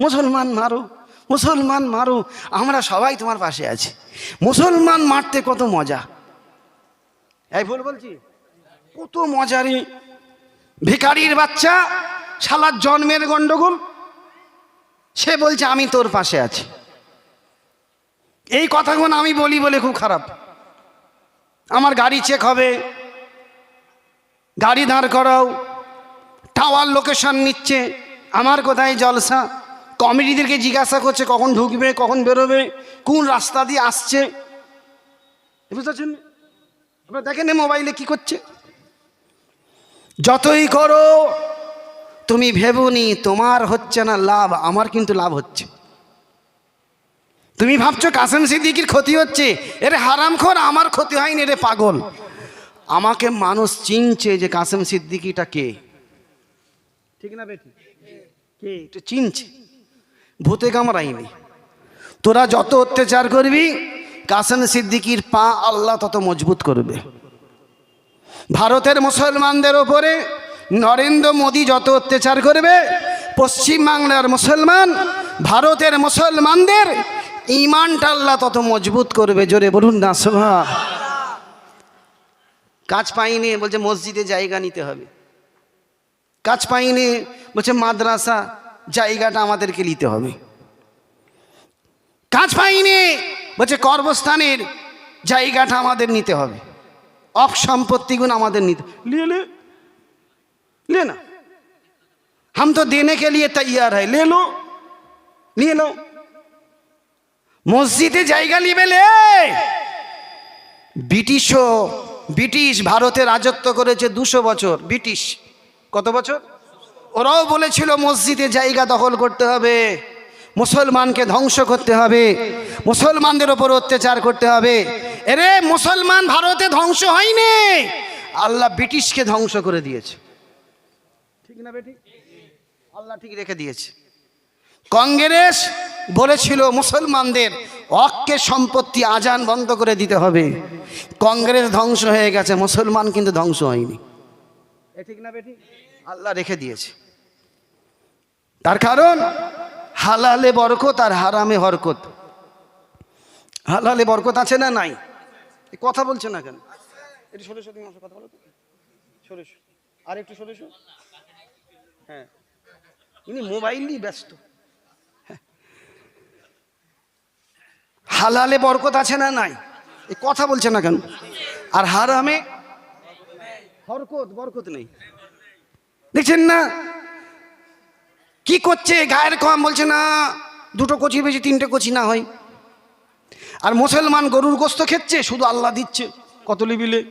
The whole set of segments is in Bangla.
মুসলমান মারো মুসলমান মারো, আমরা সবাই তোমার পাশে আছি। মুসলমান মারতে কত মজা। এই ভুল বলছি? কত মজারি ভিখারির বাচ্চা, শালার জন্মের গন্ডগোল। সে বলছে, আমি তোর পাশে আছি। এই কথাগুলো আমি বলি বলে খুব খারাপ। আমার গাড়ি চেক হবে। গাড়ি দাঁড় করাও। টাওয়ার লোকেশন নিচ্ছে। আমার কোথায় জলসা? কমিটিদেরকে জিজ্ঞাসা করছে, কখন ঢুকবে, কখন বেরোবে, কোন রাস্তা দিয়ে আসছে। বুঝতে পারছেন আপনারা দেখেন মোবাইলে কি করছে। যতই করো, তুমি ভেবুনি, তোমার হচ্ছে না লাভ, আমার কিন্তু লাভ হচ্ছে। তুমি ভাবছ কাসেম সিদ্দিকির ক্ষতি হচ্ছে? এরে হারামখোর, আমার ক্ষতি হয়নি রে পাগল। আমাকে মানুষ চিনছে যে কাসেম সিদ্দিকিটা কে। ঠিক না বেটি? কে? এটা চিনছে। ভূতে কামড়াইনি তোরা যত অত্যাচার করবি, কাসেম সিদ্দিকির পা আল্লাহ তত মজবুত করবে। ভারতের মুসলমানদের ওপরে নরেন্দ্র মোদী যত অত্যাচার করবে পশ্চিমবাংলার মুসলমান, ভারতের মুসলমানদের ইমানটা আল্লাহ তত মজবুত করবে। জোরে বলুন না শোভা কাজ পাইনি, বলছে মসজিদে জায়গা নিতে হবে। কাজ পাইনি, বলছে মাদ্রাসা জায়গাটা আমাদেরকে নিতে হবে। কাজ পাইনি, বলছে কর্মস্থানের জায়গাটা আমাদের নিতে হবে। অপসম্পত্তিগুণ আমাদের নিতে, লিয়ে লে না। হাম তো দেনে কে লিয়ে তৈয়ার হয় লে লো নিয়ে লো। মসজিদে জায়গা নিবে লে। ব্রিটিশও, ব্রিটিশ ভারতে রাজত্ব করেছে দুশো বছর, ব্রিটিশ। কত বছর? ওরাও বলেছিল, মসজিদে জায়গা দখল করতে হবে, মুসলমানকে ধ্বংস করতে হবে, মুসলমানদের ওপর অত্যাচার করতে হবে। এরে, মুসলমান ভারতে ধ্বংস হয়নি। আল্লাহ ব্রিটিশকে ধ্বংস করে দিয়েছে। ঠিক না বেটি আল্লাহ ঠিক রেখে দিয়েছে। কংগ্রেস বলেছিল, মুসলমানদের অক্কের সম্পত্তি আজান বন্ধ করে দিতে হবে। কংগ্রেস ধ্বংস হয়ে গেছে, মুসলমান কিন্তু ধ্বংস হয়নি। ঠিক না বেটি আল্লাহ রেখে দিয়েছে। তার কারণ, হালালে বরকত আর হারামে হরকত। হালালে বরকত আছে না নাই? এ কথা বলছে না কেন? একটু সরে সরে কথা বলো সরে আর একটু সরে হ্যাঁ। ইনি মোবাইল নিয়ে ব্যস্ত। হ্যাঁ। হালালে বরকত আছে না নাই? এই কথা বলছে না কেন? আর হারামে হরকত, বরকত নেই। দেখছেন না? কি করছে? গায়ের কম বলছে, না, দুটো কচি বেশি তিনটে কচি না হয়। আর মুসলমান গরুর গোস্ত খেচ্ছে, শুধু আল্লাহ দিচ্ছে, কত লিবিলে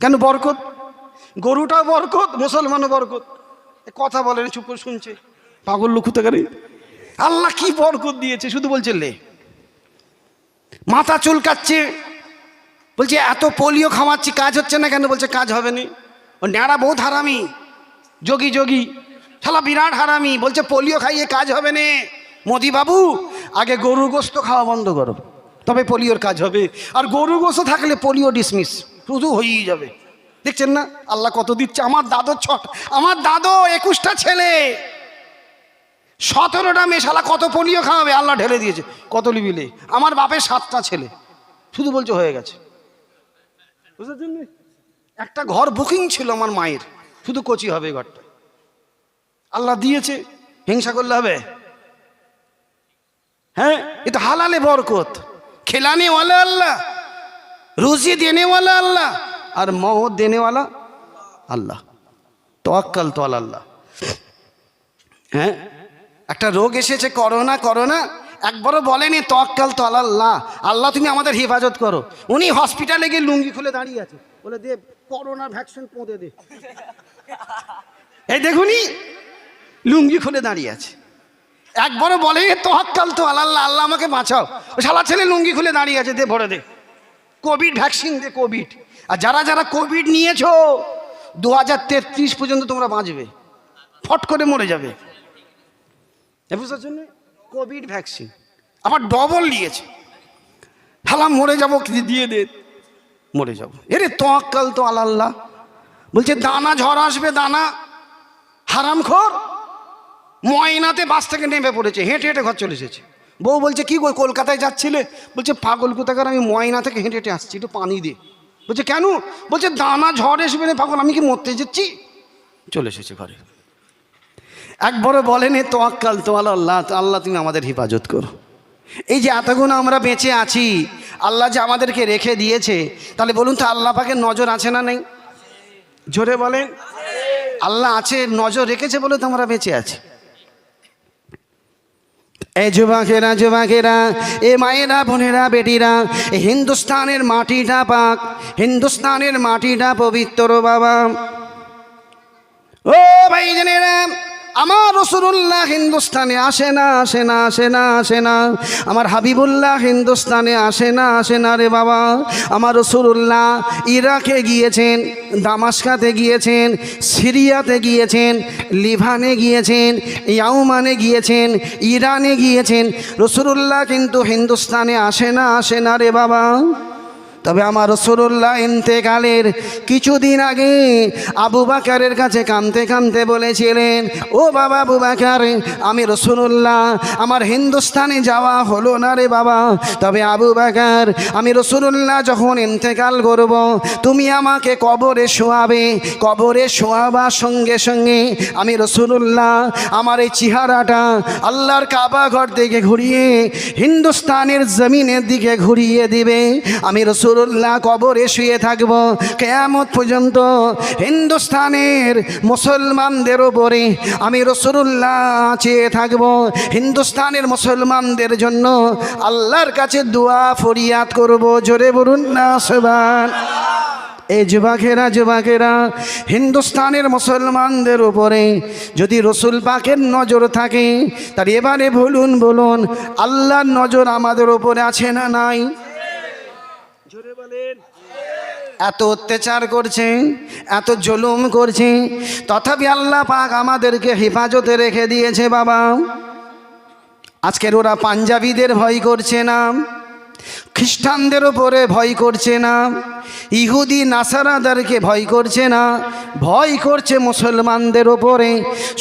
কেন বরকত? গরুটাও বরকত, মুসলমানও বরকত। কথা বলেন চুপ শুনছে। পাগল লোক হতে আল্লাহ কি বরকত দিয়েছে, শুধু বলছে, লে। মাথা চুলকাচ্ছে, বলছে, এত পোলিও খাওয়াচ্ছি, কাজ হচ্ছে না কেন? বলছে, কাজ হবে না। ও ন্যাড়া বহুত হারামি। যোগী যোগী। শালা বিরাট হারামি, বলছে পোলিও খাইয়ে কাজ হবে না। মোদি বাবু আগে গরু গোস্ত খাওয়া বন্ধ করো, তবে পোলিওর কাজ হবে। আর গরু গোস্ত থাকলে পোলিও ডিসমিস শুধু হয়েই যাবে। দেখছেন না? আল্লাহ কত দিচ্ছে? আমার দাদো ছট, আমার দাদো একুশটা ছেলে। সতেরোটা মেশালা কত পোলিও খাওয়াবে? আল্লাহ ঢেলে দিয়েছে। কত লিবিলে আমার বাপের সাতটা ছেলে। শুধু বলছে হয়ে গেছে। একটা ঘর বুকিং ছিল আমার মায়ের। শুধু কচি হবে ঘরটা। আল্লাহ দিয়েছে, হিংসা করলে হবে। হ্যাঁ? এ তো হালালে বরকত। খেলানে ওয়ালা আল্লাহ, রুজি দেনেওয়ালা আল্লাহ, আর মহ দেনেওয়ালা আল্লাহ। তোয়াক্কাল তো আল্লাহ। হ্যাঁ? একটা রোগ এসেছে করোনা করোনা, একবারও বলেনি তোয়াক্কাল তো আল্লাহ। আল্লাহ, তুমি আমাদের হেফাজত করো। উনি হসপিটালে গিয়ে লুঙ্গি খুলে দাঁড়িয়ে আছে। বলে দে করোনার ভ্যাকসিন পৌঁছে দে। এই দেখুনি লুঙ্গি খুলে দাঁড়িয়ে আছে। একবারও বলে তোহাক্কাল তো আল্লাহ আল্লাহ আমাকে বাঁচাও। ও শালা ছেলে লুঙ্গি খুলে দাঁড়িয়ে আছে, দে, ভরে দে। কোভিড ভ্যাকসিন, দে কোভিড। আর যারা যারা কোভিড নিয়েছো দু হাজার তেত্রিশ পর্যন্ত তোমরা বাঁচবে। ফট করে মরে যাবে। বুঝতে পারছেন কোভিড ভ্যাকসিন। আবার ডবল নিয়েছে। হালাম মরে যাব দিয়ে দে? মরে যাব। এরে তোয়াক্কাল তো আল্লাহ বলছে, দানা ঝড় আসবে, দানা। হারাম খোর ময়নাতে বাস থেকে নেমে পড়েছে, হেঁটে হেঁটে ঘর চলে এসেছে। বউ বলছে, কি গো, কলকাতায় যাচ্ছিলে? বলছে, পাগল কোথাকার, আমি ময়না থেকে হেঁটে হেঁটে আসছি, একটু পানি দিয়ে বলছে, কেন? বলছে, দানা, ঝড় এসবে না পাগল, আমি কি মরতে যাচ্ছি? চলে এসেছে ঘরে। একবারও বলেনি, তোয়াক্কাল, তোয়াল আল্লাহ আল্লাহ তুমি আমাদের হেফাজত করো। এই যে এতগুণ আমরা বেঁচে আছি, আল্লাহ যে আমাদেরকে রেখে দিয়েছে, তাহলে বলুন তো আল্লাহ পাকের নজর আছে না নেই? জোরে বলেন। আল্লাহ আছে, নজর রেখেছে বলে তো আমরা বেঁচে আছি। এ যুবকেরা যুবকেরা এ মায়েরা, বোনেরা, বেটিরা হিন্দুস্তানের মাটিটা পাক, হিন্দুস্তানের মাটিটা পবিত্র বাবা। ও ভাই জানেরা আমার রসুল্লাহ হিন্দুস্তানে আসে না আসে না আসে না আসে না। আমার হাবিবুল্লাহ হিন্দুস্তানে আসে না আসে না রে বাবা। আমার রসুল্লাহ ইরাকে গিয়েছেন, দামাস্কাতে গিয়েছেন, সিরিয়াতে গিয়েছেন, লিভানে গিয়েছেন ইয়াউমানে গিয়েছেন, ইরানে গিয়েছেন। রসুল্লাহ কিন্তু হিন্দুস্তানে আসে না আসে না রে বাবা। তবে আমার রসুল্লাহ ইন্তেকালের কিছুদিন আগে আবু বাকারের কাছে কানতে কানতে বলেছিলেন, ও বাবা আবু বাকার, আমি রসুল্লাহ আমার হিন্দুস্তানে যাওয়া হলো না রে বাবা। তবে আবু বাকার, আমি রসুল্লাহ যখন ইন্তেকাল করব, তুমি আমাকে কবরে শোয়াবে, কবরে শোয়াবার সঙ্গে সঙ্গে আমি রসুল্লাহ আমার এই চেহারাটা আল্লাহর কাবা ঘর থেকে ঘুরিয়ে, হিন্দুস্তানের জমিনের দিকে ঘুরিয়ে দিবে। আমি রসুল্লাহ কবরে শুয়ে থাকব। কেয়ামত পর্যন্ত হিন্দুস্তানের মুসলমানদের ওপরে আমি রসুল্লাহ চেয়ে থাকব। হিন্দুস্তানের মুসলমানদের জন্য আল্লাহর কাছে দোয়া ফরিয়াদ করব। জোরে বলুন না সবান এই যুবাকেরা যুবাকেরা, হিন্দুস্তানের মুসলমানদের উপরে যদি রসুল পাকের নজর থাকে তার এবারে বলুন বলুন, আল্লাহর নজর আমাদের উপরে আছে না নাই? এত অত্যাচার করছে, এত জুলুম করছে, তথাপি আল্লাহ পাক আমাদেরকে হেফাজতে রেখে দিয়েছে বাবা। আজকের ওরা পাঞ্জাবিদের ভয় করছে না, খ্রিস্টানদের ওপরে ভয় করছে না, ইহুদি, নাসারাদারকে ভয় করছে না, ভয় করছে মুসলমানদের ওপরে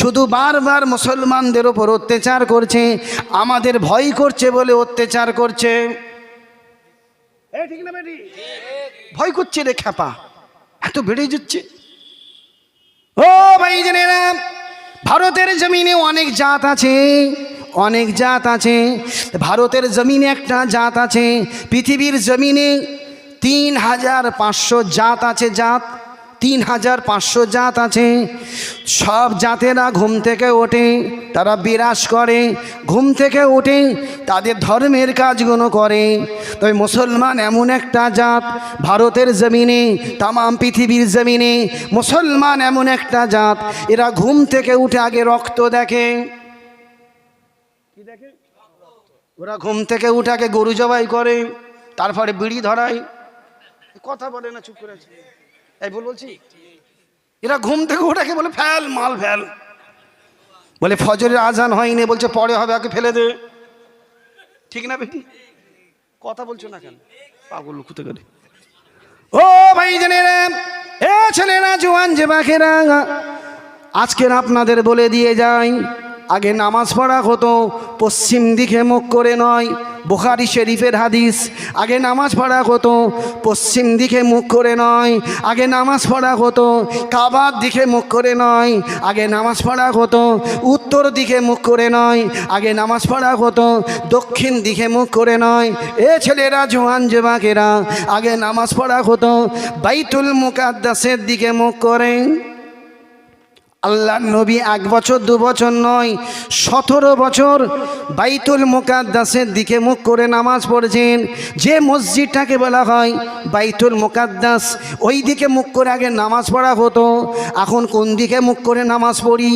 শুধু বারবার মুসলমানদের ওপর অত্যাচার করছে, আমাদের ভয় করছে বলে অত্যাচার করছে। ভয় করছে রে খ্যাপা। এত বেড়ে যাচ্ছে। ও ভাই জেনেরা, ভারতের জমিনে অনেক জাত আছে, অনেক জাত আছে। ভারতের জমিনে একটা জাত আছে, পৃথিবীর জমিনে তিন হাজার পাঁচশো জাত আছে জাত। তিন হাজার পাঁচশো জাত আছে। সব জাতেরা ঘুম থেকে ওঠে, তারা বিরাজ করে। ঘুম থেকে ওঠে তাদের ধর্মের কাজগুলো করে। তবে মুসলমান এমন একটা জাত, ভারতের জমিনে, তামাম পৃথিবীর জমিনে, মুসলমান এমন একটা জাত, এরা ঘুম থেকে উঠে আগে রক্ত দেখে। দেখে? ওরা ঘুম থেকে উঠে আগে গরু জবাই করে, তারপরে বিড়ি ধরায়। কথা বলে না, চুপ করে এই ভুল বলছি? এরা ঘুম থেকে ওঠাকে বলে ফেল, মাল ফেল। বলে ফজরের আজান হয়নি, বলছে পরে হবে আগে ফেলে দে। ঠিক না বেটি? কথা বলছো না কেন? পাগল খুঁতে গেলে ও ভাই জানেরা, এ ছেলেরা, জোয়ান যে বাঘেরা, আজকের আপনাদের বলে দিয়ে যাই। আগে নামাজ পড়া হতো, পশ্চিম দিকে মুখ করে নয়, বোখারি শরীফের হাদিস। আগে নামাজ পড়া হতো, পশ্চিম দিকে মুখ করে নয়, আগে নামাজ পড়া হতো, কাবার দিকে মুখ করে নয়, আগে নামাজ পড়া হতো, উত্তর দিকে মুখ করে নয়, আগে নামাজ পড়া হতো, দক্ষিণ দিকে মুখ করে নয়। এ ছেলেরা, জোয়ান জেবাকেরা আগে নামাজ পড়া হতো, বাইতুল মুকাদ্দাসের দিকে মুখ করে আল্লাহ নবী এক বছর, দু বছর নয়, সতেরো বছর বাইতুল মোকাদ্দাসের দিকে মুখ করে নামাজ পড়েছেন। যে মসজিদটাকে বলা হয় বাইতুল মোকাদ্দাস, ওই দিকে মুখ করে আগে নামাজ পড়া হতো। এখন কোন দিকে মুখ করে নামাজ পড়ি?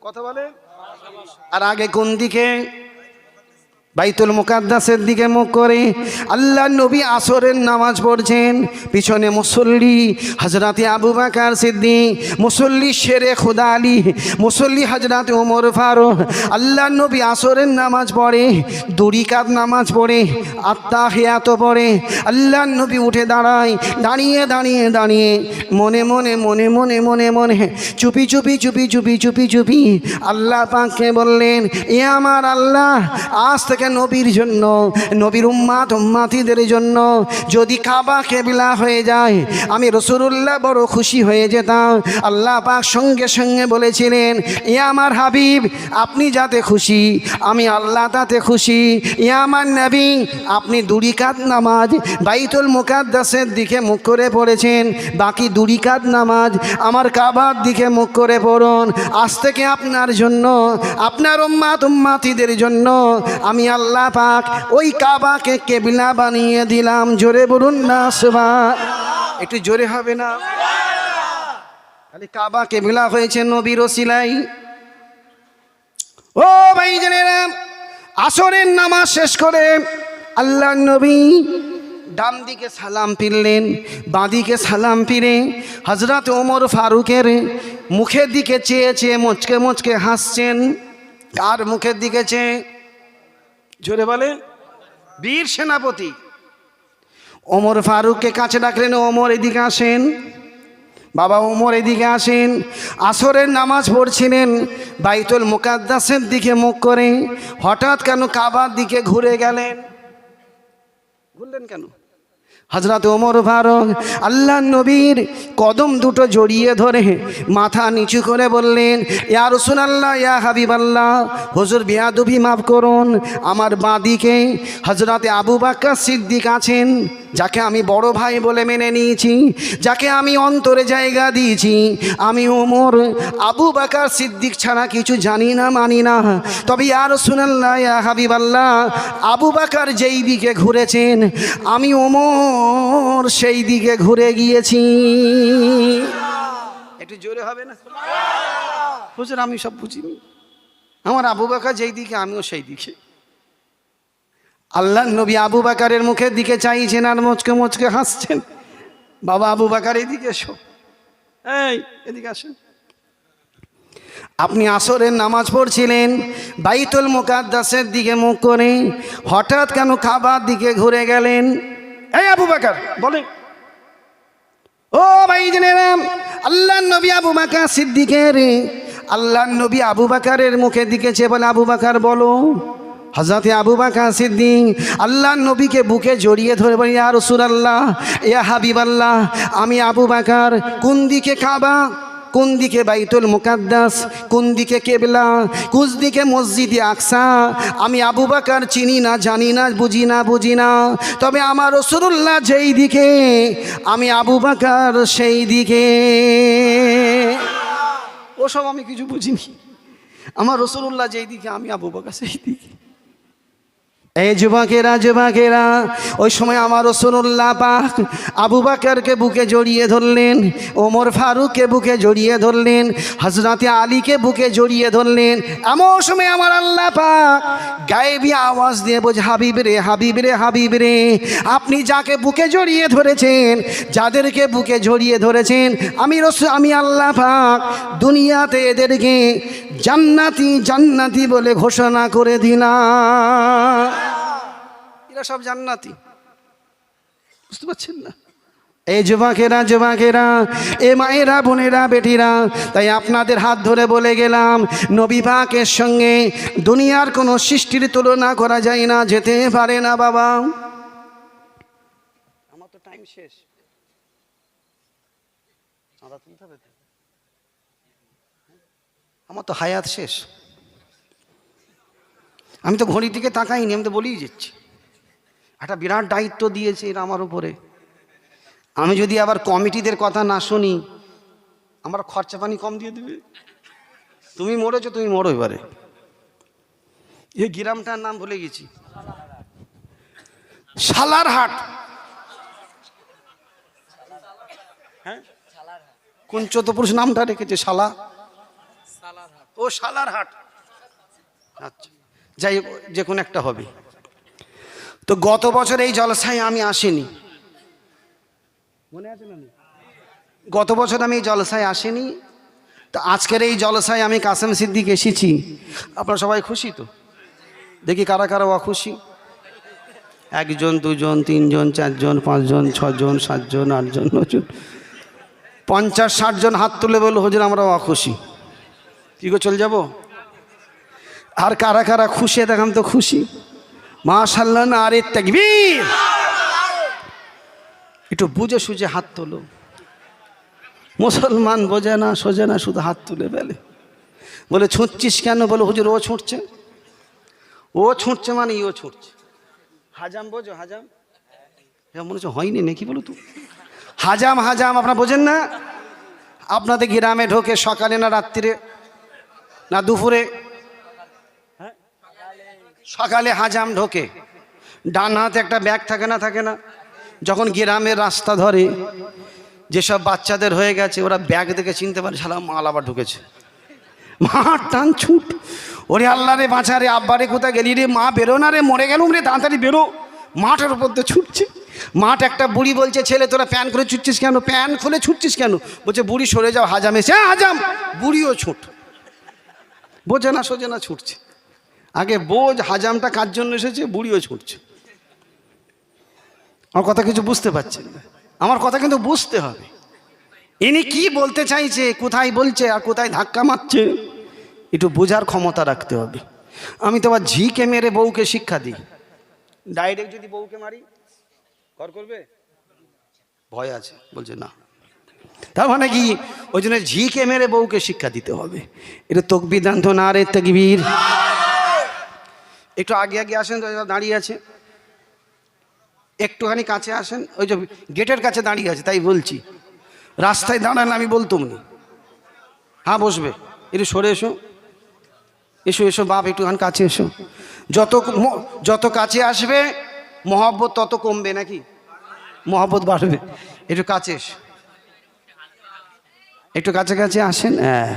কথা বলে? আর আগে কোন দিকে? বাইতুল মুকাদ্দাসের দিকে মুখ করে আল্লাহ নবী আসরের নামাজ পড়ছেন। পিছনে মুসল্লি হজরতে আবু বাকার সিদ্দিক, মুসল্লি শেরে খুদা আলী, মুসল্লি হজরতে ওমর ফারুক। আল্লাহ নবী আসরের নামাজ পড়ে, দুরিকাত নামাজ পড়ে আত্মা হিয়াত পড়ে। আল্লাহ নবী উঠে দাঁড়ায়, দাঁড়িয়ে দাঁড়িয়ে দাঁড়িয়ে মনে মনে মনে মনে মনে মনে চুপি চুপি চুপি চুপি চুপি চুপি আল্লাহ পাককে বললেন, এ আমার আল্লাহ, আজ থেকে নবীর জন্য, নবীর উম্মাত উম্মাতিদের জন্য। যদি কাবা কেবিলা হয়ে যায়, আমি রসুল্লাহ বড় খুশি হয়ে যেতাম। আল্লাহ পাক সঙ্গে সঙ্গে বলেছিলেন এ আমার হাবিব, আপনি যাতে খুশি, আমি আল্লাহ তাতে খুশি। এ আমার নবী, আপনি দুরিকাত নামাজ, বাইতুল মুকাদ্দাসের দিকে মুখ করে পড়েছেন, বাকি দুরিকাত নামাজ আমার কাবার দিকে মুখ করে পড়ুন। আজ থেকে আপনার জন্য, আপনার উম্মাত উম্মাতিদের জন্য আমি আল্লাহ পাক ওই কাবাকে কেবিলা বানিয়ে দিলাম। জোরে বলুন না সুবা একটু জোরে হবে না? খালি কাবা কেবিলা হয়েছে নবীর সিলাই ও ভাই জেনেরা, আসরের নামাজ শেষ করে আল্লাহ নবী ডান দিকে সালাম ফিরলেন বাঁদিকে সালাম ফিরে হজরত ওমর ফারুকের মুখের দিকে চেয়ে চেয়ে মুচকে মুচকে হাসছেন। কার মুখের দিকে চেয়ে? জোরে বলে বীর সেনাপতি। ওমর ফারুককে কাছে ডাকলেন ওমর এদিকে আসেন। বাবা ওমর এদিকে আসেন। আসরের নামাজ পড়ছিলেন। বাইতুল মুকাদ্দাসের দিকে মুখ করে। হঠাৎ কেন কাবার দিকে ঘুরে গেলেন? ঘুরলেন কেন? হজরত ওমর ফারুক আল্লাহ নবীর কদম দুটো জড়িয়ে ধরে মাথা নিচু করে বললেন, ইয়া রসুন আল্লাহ ইয়া হাবিব আল্লাহ হুজুর বিয়াদুবি মাফ করুন, আমার বাঁদিকে হজরতে আবু বাক্কা সিদ্দিক আছেন, যাকে আমি বড় ভাই বলে মেনে নিয়েছি, যাকে আমি অন্তরে জায়গা দিয়েছি, আমি ওমর, আবু বাকার সিদ্দিক ছাড়া কিছু জানি না, মানি না, তবে আর শুনাল্লাহ হাবিব আল্লাহ আবু বাকার যেই দিকে ঘুরেছেন, আমি ওমর সেই দিকে ঘুরে গিয়েছি। একটু জোরে হবে না? হুজুর, আমি সব বুঝিনি আমার আবু বাকার যেই দিকে, আমিও সেই দিকে। আল্লাহ নবী আবু বাকারের মুখের দিকে চাইছেন আর মুচকে মুচকে হাসছেন। বাবা আবু বাকার, এদিকে এসো। এই, এদিকে আসেন। আপনি আসরের নামাজ পড়ছিলেন, বাইতুল মুকাদ্দাসের দিকে মুখ করে হঠাৎ কেন খাবার দিকে ঘুরে গেলেন? এই আবু বাকার বলেন ও ভাই জেনেরাম আল্লাহ নবী আবু বাকার সিদ্দিকের আল্লাহ নবী আবু বাকারের মুখের দিকে চেয়ে বলে আবু বাকার বলো। হজরতে আবু বাকা সিদ্দিক আল্লাহ নবীকে বুকে জড়িয়ে ধরে বলি আর রসুল আল্লাহ ইয়া হাবিব আল্লাহ আমি আবু বাকার, কোন দিকে কাবা? কোন দিকে বাইতুল মুকাদ্দাস, কোন দিকে কেবলা, কোন দিকে মসজিদে আকসা, আমি আবু বাকার চিনি না, জানি না, বুঝি না বুঝি না। তবে আমার রসুল্লাহ যেই দিকে, আমি আবু বাকার সেই দিকে। ওসব আমি কিছু বুঝিনি। আমার রসুল্লাহ যেই দিকে, আমি আবু বাকার সেই দিকে। এই যুবকেরা যুবকেরা, ওই সময় আমার রসুল্লাহ পাক আবু বাকারকে বুকে জড়িয়ে ধরলেন, ওমর ফারুককে বুকে জড়িয়ে ধরলেন হজরতে আলীকে বুকে জড়িয়ে ধরলেন। এমন সময় আমার আল্লাহ পাক গায়েবী আওয়াজ দিয়ে বোঝ হাবিব রে হাবিব রে হাবিব রে, আপনি যাকে বুকে জড়িয়ে ধরেছেন, যাদেরকে বুকে জড়িয়ে ধরেছেন, আমি রস, আমি আল্লাহ পাক দুনিয়াতে এদেরকে জান্নাতি জান্নাতি বলে ঘোষণা করে দিলাম এরা সব জান্নাতি। বুঝতে পারছেন না? এই যুবকেরা যুবকেরা, এ মায়েরা, বোনেরা, বেটিরা, তাই আপনাদের হাত ধরে বলে গেলাম, নবী পাকের সঙ্গে দুনিয়ার কোনো সৃষ্টির তুলনা করা যায় না, যেতে পারে না বাবা। আমার তো টাইম শেষ। তুলতে হবে? আমার তো হায়াত শেষ। আমি তো ঘড়ির দিকে তাকাইনি, আমি তো বলেই যাচ্ছি। একটা বিরাট দায়িত্ব দিয়েছে এরা আমার উপরে। আমি যদি আবার কমিটিদের কথা না শুনি, আমার খরচা পানি কম দিয়ে দেবে। তুমি মরেছো, তুমি মরো এবারে। এই গ্রামটার নাম ভুলে গেছি। শালার হাট হ্যাঁ? কোন চতুর্পুরুষ নামটা রেখেছে, শালা? ও শালার হাট। আচ্ছা যাই যে কোনো একটা হবে। তো গত বছর এই জলসায় আমি আসিনি। মনে আছে না গত বছর আমি এই জলসায় আসিনি। তো আজকের এই জলসায় আমি কাসেম সিদ্দিক এসেছি। আপনারা সবাই খুশি তো? দেখি কারা কারা অখুশি। একজন, দুজন, তিনজন, চারজন, পাঁচজন, ছজন, সাতজন, আটজন নজন পঞ্চাশ, ষাটজন হাত তুলে বলল, হুজুর, আমরা অখুশি। কি গো, চল যাব? আর কারা কারা খুশি দেখাম তো খুশি। মাশাল্লাহ না, আরে তাকবীর একটু বুঝে সুঝে হাত তোলো। মুসলমান বোঝে না, সোজে না, শুধু হাত তুলে ফেলে। বলে, ছুঁচ্ছিস কেন? বলে, হুজুর, ও ছুঁটছে। ও ছুটছে মানে ও ছুটছে। হাজাম বোঝো, হাজাম? হ্যাঁ মনে হচ্ছে হয়নি নাকি বলো তো? হাজাম হাজাম, আপনারা বোঝেন না? আপনাদের গ্রামে ঢোকে সকালে না রাত্রিরে না দুপুরে? হ্যাঁ? সকালে হাজাম ঢোকে। ডান হাতে একটা ব্যাগ থাকে না থাকে না? যখন গ্রামের রাস্তা ধরে যেসব বাচ্চাদের হয়ে গেছে ওরা ব্যাগ দেখে চিনতে পারে সালা মাল আবার ঢুকেছে। মা টান ছুট। ওরে আল্লাহ রে বাঁচা রে আব্বারে কোথায় গেলি রে? মা বেরো না রে মরে গেলুম রে তাড়াতাড়ি বেরো। মাঠের উপর তো ছুটছে। মাঠ একটা বুড়ি বলছে ছেলে তোরা প্যান করে ছুটছিস কেন? প্যান খুলে ছুটছিস কেন? বলছে বুড়ি সরে যাও হাজাম এসে "হ্যাঁ, হাজাম। বুড়িও ছুট। বোঝে না ছুটছে। আগে বোঝ, হাজামটা কার জন্য এসেছে? বুড়িও ছুটছে। আমার কথা কিছু বুঝতে পারছেন না। আমার কথা কিন্তু বুঝতে হবে। ইনি কি বলতে চাইছে, কোথায় বলছে, আর কোথায় ধাক্কা মারছে, একটু বোঝার ক্ষমতা রাখতে হবে। আমি তো আবার ঝিকে মেরে বউকে শিক্ষা দিই। ডাইরেক্ট যদি বউকে মারি কর করবে? ভয় আছে, বলছে না। তার মানে কি? ওই জন্য ঝিকে মেরে বউকে শিক্ষা দিতে হবে। এটা তকবির দান্ত না রে তকবীর। একটু আগে আগে আসেন তো দাঁড়িয়ে আছে। একটুখানি কাছে আসেন, ওই যে গেটের কাছে দাঁড়িয়ে আছে, তাই বলছি। রাস্তায় দাঁড়ান আমি বলতুম না। হ্যাঁ বসবে। একটু সরে এসো। এসো এসো, বাপ, একটুখানি কাছে এসো। যত যত কাছে আসবে, মহব্বত তত কমবে নাকি? মহব্বত বাড়বে। একটু কাছে এসো। একটু কাছে কাছে আসেন হ্যাঁ।